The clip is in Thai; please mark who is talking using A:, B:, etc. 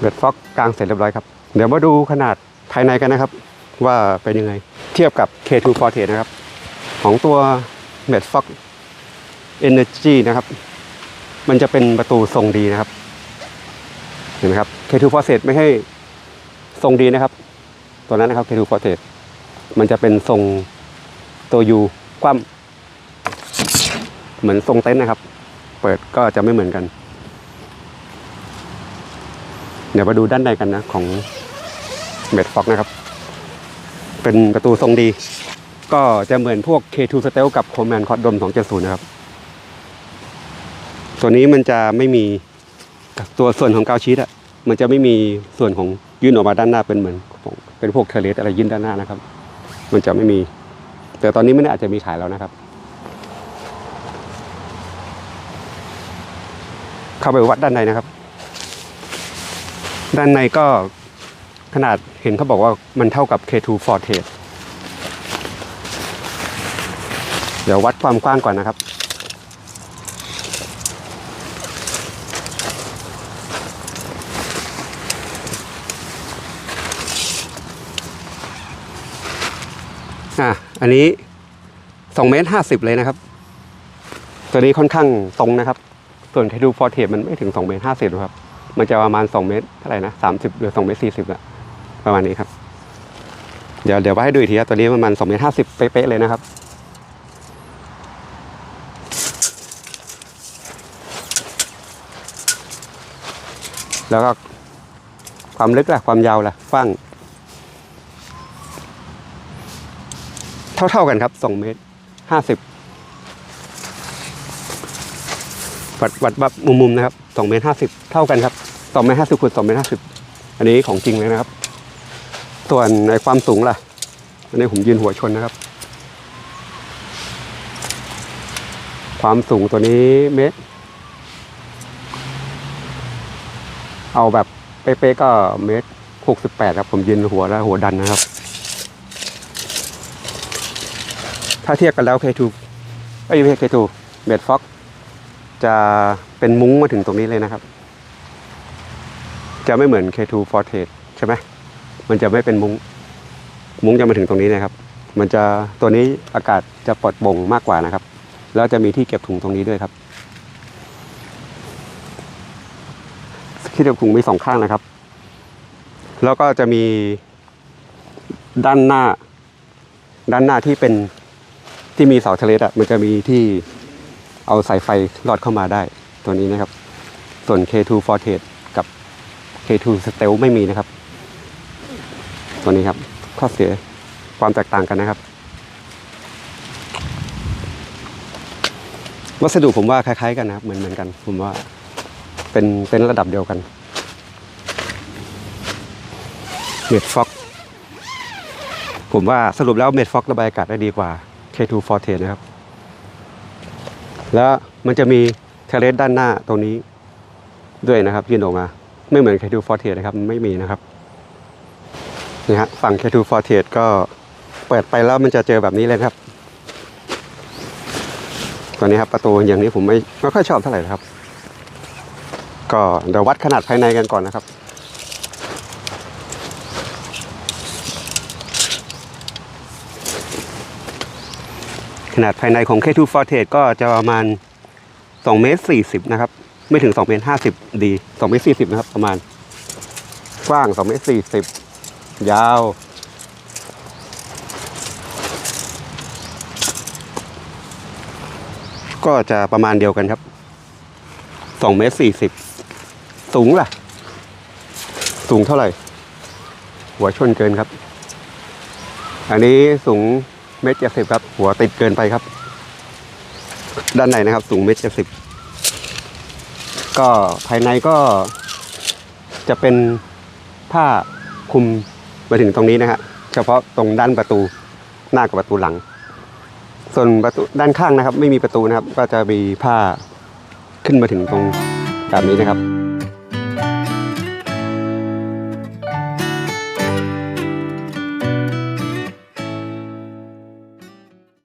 A: เม็ดฟอกกลางเสร็จเรียบร้อยครับ เดี๋ยวมาดูขนาดภายในกันนะครับ ว่าเป็นยังไง เทียบกับ K2 Forte นะครับ ของตัวเม็ดฟอก Energy นะครับ มันจะเป็นประตูทรงดีนะครับ เห็นไหมครับ K2 Forte ไม่ให้ทรงดีนะครับ ตัวนั้นนะครับ K2 Forte มันจะเป็นทรงตัวยูคว่ำเหมือนทรงเต็นท์นะครับ เปิดก็จะไม่เหมือนกัน เดี๋ยวมาดูด้านในกันนะของเมดฟ็อกนะครับ เป็นประตูทรงดี ก็จะเหมือนพวก K2 s t e l กับ Command c o d d o m 270 นะครับ ตัวนี้มันจะไม่มีตัวส่วนของกาวชีตอะมันจะไม่มีส่วนของยื่นออกมาด้านหน้าเป็นเหมือนเป็นพวกเทเลสอะไรยื่นด้านหน้านะครับ มันจะไม่มี แต่ตอนนี้ไม่น่อาจจะมีขายแล้วนะครับ เข้าไปวัดด้านในนะครับ ด้านในก็ขนาดเห็นเขาบอกว่ามันเท่ากับ K2 Forte เดี๋ยววัดความกว้างก่อนนะครับ อะ อันนี้2เมตร50 เลยนะครับ ตัวนี้ค่อนข้างตรงนะครับ ส่วน K2 Forte มันไม่ถึง2เมตร50หรอกครับ มันจะประมาณ 2 เมตรเท่าไหร่นะ30หรือ2เมตร40อะประมาณนี้ครับ เดี๋ยวเดี๋ยวว่าให้ดูอีกทีครับตัวนี้ประมาณ2เมตร50เป๊ะๆเลยนะครับแล้วก็ความลึกล่ะ ความยาวล่ะกว้างเท่าๆกันครับ 2 เมตร 50 วัดวัดแบบมุมๆนะครับ2เมตร50เท่ากันครับ2เมตร50คูณ2เมตร50อันนี้ของจริงเลยนะครับ ส่วนในความสูงล่ะ อันนี้ผมยืนหัวชนนะครับ ความสูงตัวนี้เมตร เอาแบบเป๊ะๆก็เมตร68ครับ ผมยืนหัวแล้วหัวดันนะครับ ถ้าเทียบกันแล้ว K2 ไอ้ยไม่ใช่ K2 เมดฟ็อก จะเป็นมุ้งมาถึงตรงนี้เลยนะครับ จะไม่เหมือน K2 Forte ใช่ไหมมันจะไม่เป็นมุ้ง มุ้งจะมาถึงตรงนี้นะครับ มันจะตัวนี้อากาศจะปลอดโปร่งมากกว่านะครับ แล้วจะมีที่เก็บถุงตรงนี้ด้วยครับที่เก็บถุงมีสองข้างนะครับ แล้วก็จะมีด้านหน้า ด้านหน้าที่เป็นที่มีเสาทะเลอะมันจะมีที่ เอาสายไฟลอดเข้ามาได้ตัวนี้นะครับ ส่วน K2 Forte กับ K2 Stealth ไม่มีนะครับ ตัวนี้ครับข้อเสียความแตกต่างกันนะครับ วัสดุผมว่าคล้ายๆกันนะครับ เหมือนเหมือนกัน ผมว่าเป็นเป็นระดับเดียวกันเมดฟ็อกผมว่าสรุปแล้วเมดฟ็อกระบายอากาศได้ดีกว่า K2 Forte นะครับ แล้วมันจะมีเทเลสด้านหน้าตรงนี้ด้วยนะครับยื่นออกมา ไม่เหมือน K2 Forte นะครับไม่มีนะครับนี่ฮะฝั่ง K2 Forte ก็เปิดไปแล้วมันจะเจอแบบนี้เลยครับตัวนี้ครับประตูอย่างนี้ผมไม่ไม่ค่อยชอบเท่าไหร่นะครับ ก็เดี๋ยววัดขนาดภายในกันก่อนนะครับ ขนาดภายในของ K2 Forte ก็จะประมาณ2เมตร40 นะครับ ไม่ถึง2เมตร50 ดี2เมตร40 นะครับ ประมาณ กว้าง2เมตร40 ยาว ก็จะประมาณเดียวกันครับ2เมตร40 สูงล่ะ สูงเท่าไหร่ หัวชนเกินครับ อันนี้สูง เมตรเจ็ดสิบครับ หัวติดเกินไปครับ ด้านในนะครับ สูงเมตรเจ็ดสิบก็ภายในก็จะเป็นผ้าคลุมมาถึงตรงนี้นะฮะเฉพาะตรงด้านประตูหน้ากับประตูหลัง ส่วนประตูด้านข้างนะครับ ไม่มีประตูนะครับ ก็จะมีผ้าขึ้นมาถึงตรงแบบนี้นะครับ